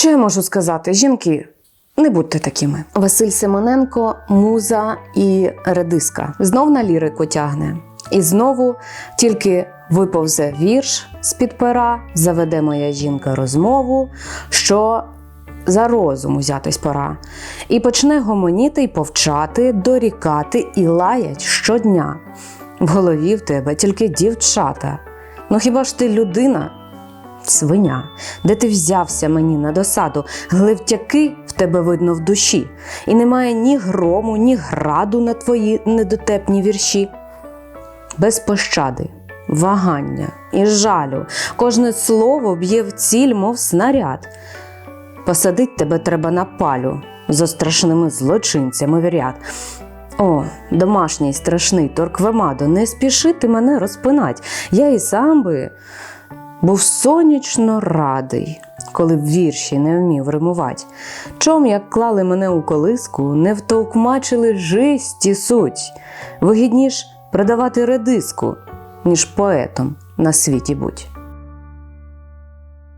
Що я можу сказати? Жінки, не будьте такими. Василь Симоненко, муза і редиска. Знов на лірику тягне. І знову тільки виповзе вірш з-під пера, заведе моя жінка розмову, що за розум узятись пора, і почне гомоніти й повчати, дорікати і лаять щодня. В голові в тебе тільки дівчата. Ну хіба ж ти людина? Свиня, де ти взявся мені на досаду, гливтяки в тебе видно в душі, і немає ні грому, ні граду на твої недотепні вірші. Без пощади, вагання і жалю, кожне слово б'є в ціль, мов снаряд. Посадить тебе треба на палю зо страшними злочинцями в ряд. О, домашній страшний торквемадо, не спіши ти мене розпинать. Я і сам би був сонячно радий, коли в вірші не вмів римувати. Чом, як клали мене у колиску, не втовкмачили жисті суть. Вигідніш продавати редиску, ніж поетом на світі будь.